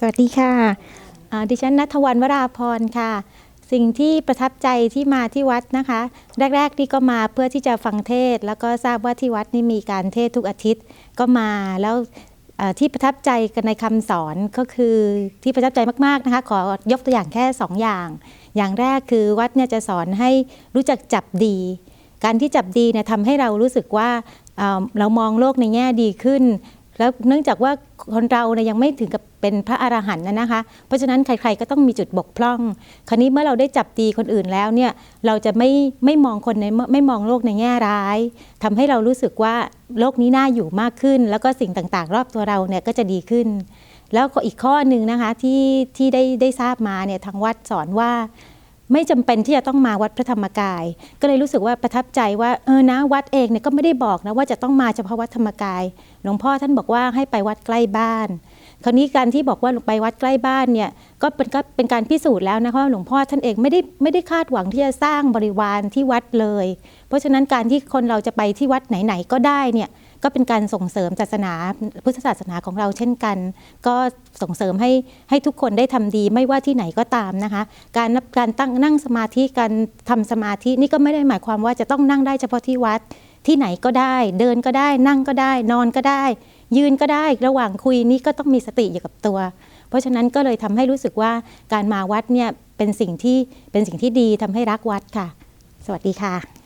สวัสดีค่ะ ดิฉันนัทวันวราพรค่ะ สิ่งที่ประทับใจที่มาที่วัดนะคะ แรกๆที่ก็มาเพื่อที่จะฟังเทศ แล้วก็ทราบว่าที่วัดนี่มีการเทศทุกอาทิตย์ก็มาแล้วที่ประทับใจกันในคำสอนก็คือที่ประทับใจมากๆนะคะขอยกตัวอย่างแค่สองอย่าง อย่างแรกคือวัดเนี่ยจะสอนให้รู้จักจับดี การที่จับดีเนี่ยทำให้เรารู้สึกว่าเรามองโลกในแง่ดีขึ้น แล้วเนื่องจากว่าคนเราเนี่ยยังไม่ถึงกับเป็นพระอรหันต์นะนะคะ เพราะฉะนั้นใครๆก็ต้องมีจุดบกพร่อง คราวนี้เมื่อเราได้จับดีคนอื่นแล้วเนี่ยเราจะไม่ไม่มองคนในไม่มองโลกในแง่ร้ายทำให้เรารู้สึกว่าโลกนี้น่าอยู่มากขึ้น แล้วก็สิ่งต่างๆ รอบตัวเราเนี่ยก็จะดีขึ้น แล้วก็อีกข้อหนึ่งนะคะที่ที่ได้ได้ทราบมาเนี่ยทางวัดสอนว่า ไม่จำเป็นที่จะต้องมาวัดพระธรรมกาย ก็เลยรู้สึกว่าประทับใจว่าเออนะวัดเองเนี่ยก็ไม่ได้บอกนะว่าจะต้องมาเฉพาะวัดธรรมกาย หลวงพ่อท่านบอกว่าให้ไปวัดใกล้บ้าน คราวนี้การที่บอกว่าไปวัดใกล้บ้านเนี่ยก็เป็นก็เป็นการพิสูจน์แล้วนะคะว่าหลวงพ่อท่านเองไม่ได้ไม่ได้คาดหวังที่จะสร้างบริวารที่วัดเลย เพราะฉะนั้นการที่คนเราจะไปที่วัดไหนๆก็ได้เนี่ย ก็เป็นการส่งเสริมศาสนาพุทธศาสนาของเราเช่นกัน ก็ส่งเสริมให้ให้ทุกคนได้ทำดีไม่ว่าที่ไหนก็ตามนะคะ การการตั้งนั่งสมาธิการทำสมาธินี่ก็ไม่ได้หมายความว่าจะต้องนั่งได้เฉพาะที่วัดที่ไหนก็ได้ เดินก็ได้นั่งก็ได้ นอนก็ได้ ยืนก็ได้ ระหว่างคุยนี่ก็ต้องมีสติอยู่กับตัว เพราะฉะนั้นก็เลยทำให้รู้สึกว่าการมาวัดเนี่ยเป็นสิ่งที่เป็นสิ่งที่ดีทำให้รักวัดค่ะ สวัสดีค่ะ